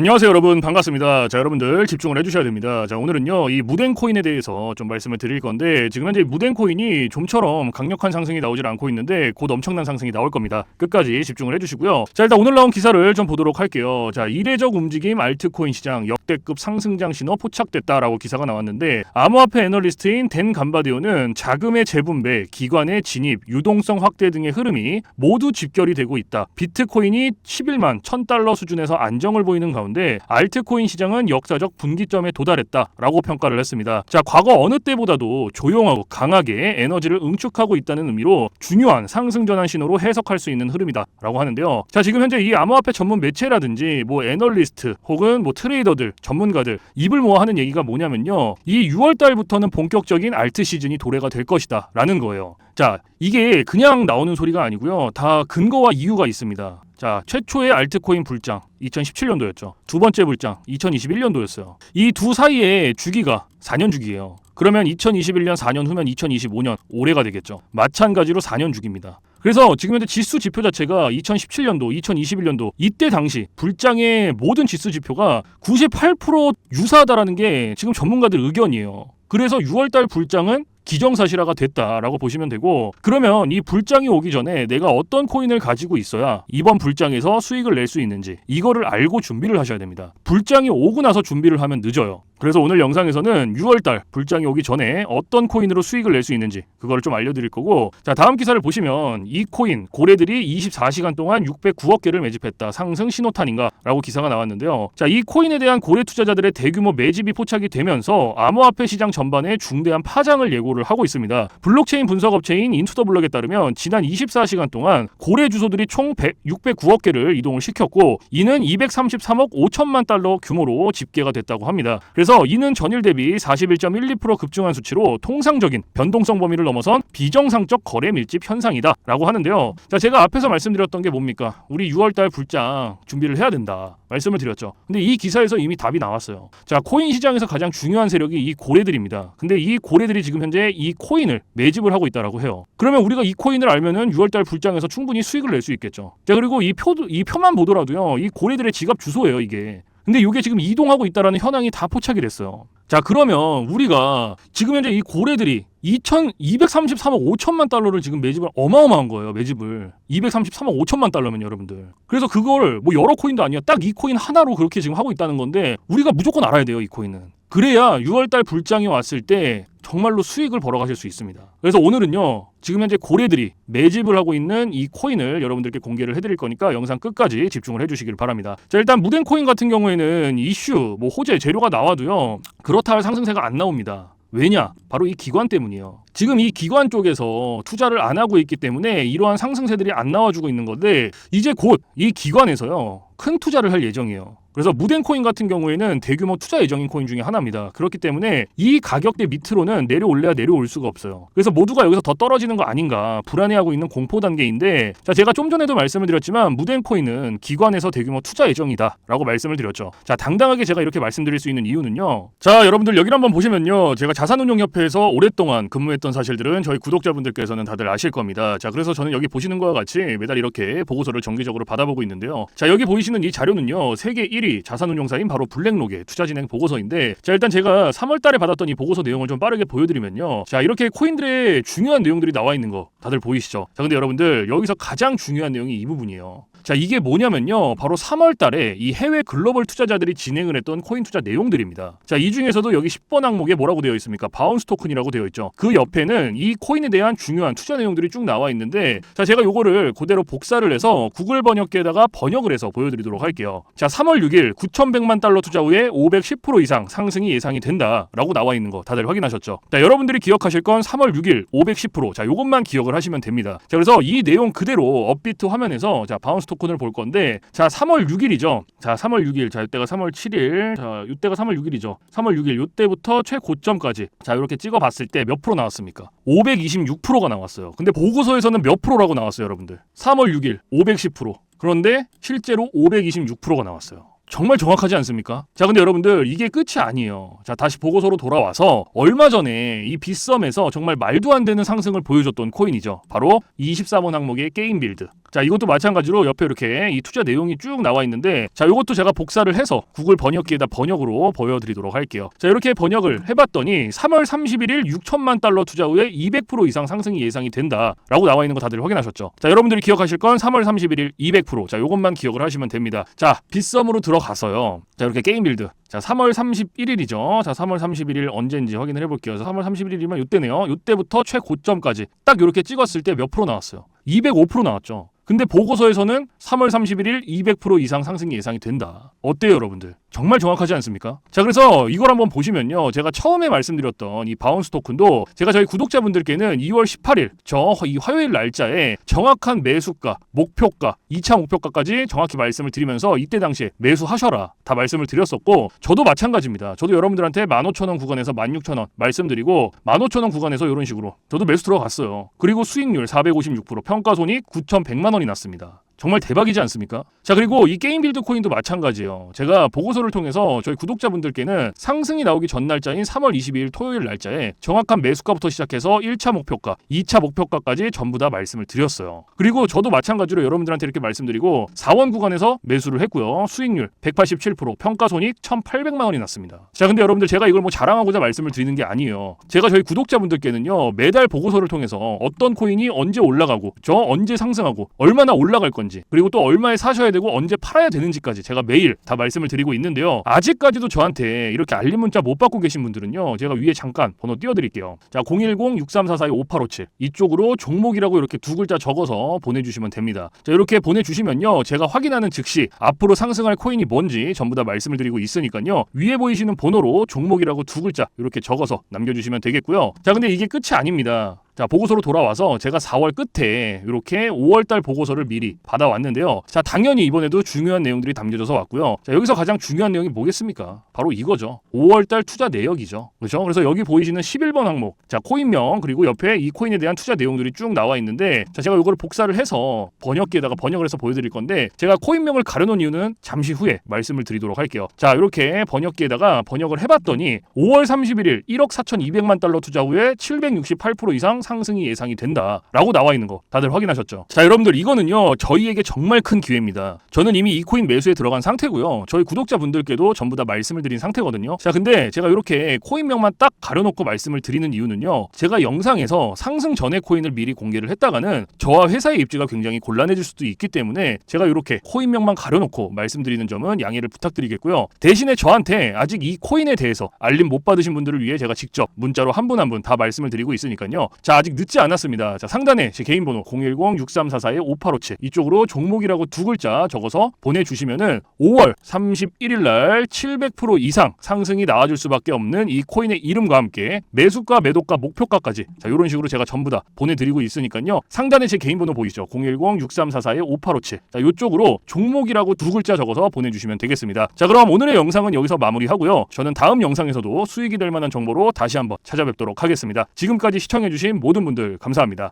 안녕하세요 여러분 반갑습니다. 자 여러분들 집중을 해주셔야 됩니다. 자 오늘은요 이 무덴 코인에 대해서 좀 말씀을 드릴 건데 지금 현재 무덴 코인이 좀처럼 강력한 상승이 나오질 않고 있는데 곧 엄청난 상승이 나올 겁니다. 끝까지 집중을 해주시고요. 자 일단 오늘 나온 기사를 좀 보도록 할게요. 자 이례적 움직임 알트코인 시장 역대급 상승장 신호 포착됐다라고 기사가 나왔는데 암호화폐 애널리스트인 댄 감바디오는 자금의 재분배, 기관의 진입, 유동성 확대 등의 흐름이 모두 집결이 되고 있다. 비트코인이 11만 1000달러 수준에서 안정을 보이는 가운데 알트코인 시장은 역사적 분기점에 도달했다라고 평가를 했습니다. 자, 과거 어느 때보다도 조용하고 강하게 에너지를 응축하고 있다는 의미로 중요한 상승 전환 신호로 해석할 수 있는 흐름이다라고 하는데요. 자, 지금 현재 이 암호화폐 전문 매체라든지 뭐 애널리스트 혹은 뭐 트레이더들, 전문가들 입을 모아 하는 얘기가 뭐냐면요. 이 6월 달부터는 본격적인 알트 시즌이 도래가 될 것이다라는 거예요. 자, 이게 그냥 나오는 소리가 아니고요. 다 근거와 이유가 있습니다. 자, 최초의 알트코인 불장 2017년도였죠. 두 번째 불장 2021년도였어요. 이 두 사이의 주기가 4년 주기예요. 그러면 2021년 4년 후면 2025년 올해가 되겠죠. 마찬가지로 4년 주기입니다. 그래서 지금 현재 지수 지표 자체가 2017년도, 2021년도 이때 당시 불장의 모든 지수 지표가 98% 유사하다라는 게 지금 전문가들 의견이에요. 그래서 6월달 불장은 기정사실화가 됐다라고 보시면 되고 그러면 이 불장이 오기 전에 내가 어떤 코인을 가지고 있어야 이번 불장에서 수익을 낼 수 있는지 이거를 알고 준비를 하셔야 됩니다. 불장이 오고 나서 준비를 하면 늦어요. 그래서 오늘 영상에서는 6월달 불장이 오기 전에 어떤 코인으로 수익을 낼 수 있는지 그거를 좀 알려드릴 거고 자 다음 기사를 보시면 이 코인 고래들이 24시간 동안 609억 개를 매집했다 상승 신호탄인가 라고 기사가 나왔는데요 자 이 코인에 대한 고래 투자자들의 대규모 매집이 포착이 되면서 암호화폐 시장 전반에 중대한 파장을 예고를 하고 있습니다 블록체인 분석 업체인 인투더블럭에 따르면 지난 24시간 동안 고래 주소들이 총 100, 609억 개를 이동을 시켰고 이는 233억 5천만 달러 규모로 집계가 됐다고 합니다 그래서 이는 전일 대비 41.12% 급증한 수치로 통상적인 변동성 범위를 넘어선 비정상적 거래 밀집 현상이다라고 하는데요. 자, 제가 앞에서 말씀드렸던 게 뭡니까? 우리 6월달 불장 준비를 해야 된다. 말씀을 드렸죠. 근데 이 기사에서 이미 답이 나왔어요. 자, 코인 시장에서 가장 중요한 세력이 이 고래들입니다. 근데 이 고래들이 지금 현재 이 코인을 매집을 하고 있다라고 해요. 그러면 우리가 이 코인을 알면은 6월달 불장에서 충분히 수익을 낼 수 있겠죠. 자, 그리고 이 표, 이 표만 보더라도요. 이 고래들의 지갑 주소예요, 이게. 근데 이게 지금 이동하고 있다라는 현황이 다 포착이 됐어요. 자 그러면 우리가 지금 현재 이 고래들이 2,233억 5천만 달러를 지금 매집을 어마어마한 거예요 매집을. 233억 5천만 달러면 여러분들. 그래서 그걸 뭐 여러 코인도 아니야 딱 이 코인 하나로 그렇게 지금 하고 있다는 건데 우리가 무조건 알아야 돼요 이 코인은 그래야 6월달 불장이 왔을 때 정말로 수익을 벌어가실 수 있습니다. 그래서 오늘은요, 지금 현재 고래들이 매집을 하고 있는 이 코인을 여러분들께 공개를 해드릴 거니까 영상 끝까지 집중을 해주시길 바랍니다. 자, 일단 무덴 코인 같은 경우에는 이슈, 뭐 호재, 재료가 나와도요, 그렇다 할 상승세가 안 나옵니다. 왜냐? 바로 이 기관 때문이에요. 지금 이 기관 쪽에서 투자를 안 하고 있기 때문에 이러한 상승세들이 안 나와주고 있는 건데 이제 곧 이 기관에서요 큰 투자를 할 예정이에요. 그래서 무덴 코인 같은 경우에는 대규모 투자 예정인 코인 중에 하나입니다. 그렇기 때문에 이 가격대 밑으로는 내려올래야 내려올 수가 없어요. 그래서 모두가 여기서 더 떨어지는 거 아닌가 불안해하고 있는 공포 단계인데 자 제가 좀 전에도 말씀을 드렸지만 무덴 코인은 기관에서 대규모 투자 예정이다라고 말씀을 드렸죠. 자 당당하게 제가 이렇게 말씀드릴 수 있는 이유는요. 자 여러분들 여기를 한번 보시면요. 제가 자산운용협회에서 오랫동안 근무했던 사실들은 저희 구독자분들께서는 다들 아실 겁니다. 자 그래서 저는 여기 보시는 거와 같이 매달 이렇게 보고서를 정기적으로 받아보고 있는데요. 자 여기 보이시는 이 자료는요. 세계 1위 자산운용사인 바로 블랙록의 투자 진행 보고서인데 자 일단 제가 3월달에 받았던 이 보고서 내용을 좀 빠르게 보여드리면요. 자 이렇게 코인들의 중요한 내용들이 나와 있는 거 다들 보이시죠? 자 근데 여러분들 여기서 가장 중요한 내용이 이 부분이에요 자, 이게 뭐냐면요. 바로 3월 달에 이 해외 글로벌 투자자들이 진행을 했던 코인 투자 내용들입니다. 자, 이 중에서도 여기 10번 항목에 뭐라고 되어 있습니까? 바운스 토큰이라고 되어 있죠. 그 옆에는 이 코인에 대한 중요한 투자 내용들이 쭉 나와 있는데 자, 제가 요거를 그대로 복사를 해서 구글 번역기에다가 번역을 해서 보여드리도록 할게요. 자, 3월 6일 9,100만 달러 투자 후에 510% 이상 상승이 예상이 된다라고 나와 있는 거 다들 확인하셨죠? 자, 여러분들이 기억하실 건 3월 6일 510%. 자, 요것만 기억을 하시면 됩니다. 자, 그래서 이 내용 그대로 업비트 화면에서 자, 바운스 토큰 을 볼 건데 자 3월 6일이죠. 자 3월 6일 자 이때가 3월 7일 자 이때가 3월 6일이죠. 3월 6일 이때부터 최고점까지 자 이렇게 찍어봤을 때 몇 프로 나왔습니까? 526%가 나왔어요. 근데 보고서에서는 몇 프로라고 나왔어요, 여러분들? 3월 6일 510%. 그런데 실제로 526%가 나왔어요. 정말 정확하지 않습니까? 자, 근데 여러분들 이게 끝이 아니에요. 자, 다시 보고서로 돌아와서 얼마 전에 이 빗썸에서 정말 말도 안 되는 상승을 보여줬던 코인이죠. 바로 24번 항목의 게임 빌드. 자, 이것도 마찬가지로 옆에 이렇게 이 투자 내용이 쭉 나와 있는데 자, 이것도 제가 복사를 해서 구글 번역기에다 번역으로 보여드리도록 할게요. 자, 이렇게 번역을 해봤더니 3월 31일 6천만 달러 투자 후에 200% 이상 상승이 예상이 된다라고 나와 있는 거 다들 확인하셨죠? 자, 여러분들이 기억하실 건 3월 31일 200%. 자, 요것만 기억을 하시면 됩니다. 자, 빗썸으로 들어 가서요. 자, 이렇게 게임 빌드. 자, 3월 31일이죠. 자, 3월 31일 언제인지 확인을 해볼게요. 자, 3월 31일이면 이때네요. 이때부터 최고점까지 딱 이렇게 찍었을 때 몇 프로 나왔어요? 205% 나왔죠. 근데 보고서에서는 3월 31일 200% 이상 상승이 예상이 된다. 어때요, 여러분들? 정말 정확하지 않습니까? 자, 그래서 이걸 한번 보시면요. 제가 처음에 말씀드렸던 이 바운스 토큰도 제가 저희 구독자분들께는 2월 18일, 저 이 화요일 날짜에 정확한 매수가, 목표가, 2차 목표가까지 정확히 말씀을 드리면서 이때 당시에 매수하셔라. 다 말씀을 드렸었고, 저도 마찬가지입니다. 저도 여러분들한테 15,000원 구간에서 16,000원 말씀드리고, 15,000원 구간에서 이런 식으로 저도 매수 들어갔어요. 그리고 수익률 456%, 평가 손익 9,100만 원이 났습니다. 정말 대박이지 않습니까? 자 그리고 이 게임 빌드 코인도 마찬가지예요. 제가 보고서를 통해서 저희 구독자분들께는 상승이 나오기 전 날짜인 3월 22일 토요일 날짜에 정확한 매수가부터 시작해서 1차 목표가, 2차 목표가까지 전부 다 말씀을 드렸어요. 그리고 저도 마찬가지로 여러분들한테 이렇게 말씀드리고 4원 구간에서 매수를 했고요. 수익률 187%, 평가 손익 1,800만 원이 났습니다. 자 근데 여러분들 제가 이걸 뭐 자랑하고자 말씀을 드리는 게 아니에요. 제가 저희 구독자분들께는요 매달 보고서를 통해서 어떤 코인이 언제 올라가고 저 언제 상승하고 얼마나 올라갈 건지 그리고 또 얼마에 사셔야 되고 언제 팔아야 되는지까지 제가 매일 다 말씀을 드리고 있는데요. 아직까지도 저한테 이렇게 알림 문자 못 받고 계신 분들은요. 제가 위에 잠깐 번호 띄워드릴게요. 자 010-6344-5857 이쪽으로 종목이라고 이렇게 두 글자 적어서 보내주시면 됩니다. 자 이렇게 보내주시면요. 제가 확인하는 즉시 앞으로 상승할 코인이 뭔지 전부 다 말씀을 드리고 있으니까요. 위에 보이시는 번호로 종목이라고 두 글자 이렇게 적어서 남겨주시면 되겠고요. 자 근데 이게 끝이 아닙니다. 자 보고서로 돌아와서 제가 4월 끝에 이렇게 5월달 보고서를 미리 받아왔는데요. 자 당연히 이번에도 중요한 내용들이 담겨져서 왔고요. 자 여기서 가장 중요한 내용이 뭐겠습니까? 바로 이거죠. 5월달 투자 내역이죠. 그렇죠? 그래서 여기 보이시는 11번 항목, 자 코인명 그리고 옆에 이 코인에 대한 투자 내용들이 쭉 나와 있는데 자 제가 이거를 복사를 해서 번역기에다가 번역을 해서 보여드릴 건데 제가 코인명을 가려놓은 이유는 잠시 후에 말씀을 드리도록 할게요. 자 이렇게 번역기에다가 번역을 해봤더니 5월 31일 1억 4,200만 달러 투자 후에 768% 이상 상승이 예상이 된다라고 나와 있는 거 다들 확인하셨죠? 자 여러분들 이거는요 저희에게 정말 큰 기회입니다. 저는 이미 이 코인 매수에 들어간 상태고요. 저희 구독자분들께도 전부 다 말씀을 드린 상태거든요. 자 근데 제가 이렇게 코인명만 딱 가려놓고 말씀을 드리는 이유는요. 제가 영상에서 상승 전에 코인을 미리 공개를 했다가는 저와 회사의 입지가 굉장히 곤란해질 수도 있기 때문에 제가 이렇게 코인명만 가려놓고 말씀드리는 점은 양해를 부탁드리겠고요. 대신에 저한테 아직 이 코인에 대해서 알림 못 받으신 분들을 위해 제가 직접 문자로 한 분 한 분 다 말씀을 드리고 있으니까요. 자 아직 늦지 않았습니다. 자 상단에 제 개인 번호 010-6344-5857 이쪽으로 종목이라고 두 글자 적어서 보내주시면은 5월 31일 날 700% 이상 상승이 나와줄 수밖에 없는 이 코인의 이름과 함께 매수가, 매도가, 목표가까지 자 이런 식으로 제가 전부 다 보내드리고 있으니까요. 상단에 제 개인 번호 보이죠? 010-6344-5857 자 이쪽으로 종목이라고 두 글자 적어서 보내주시면 되겠습니다. 자 그럼 오늘의 영상은 여기서 마무리하고요. 저는 다음 영상에서도 수익이 될 만한 정보로 다시 한번 찾아뵙도록 하겠습니다. 지금까지 시청해주신 모든 분들 감사합니다.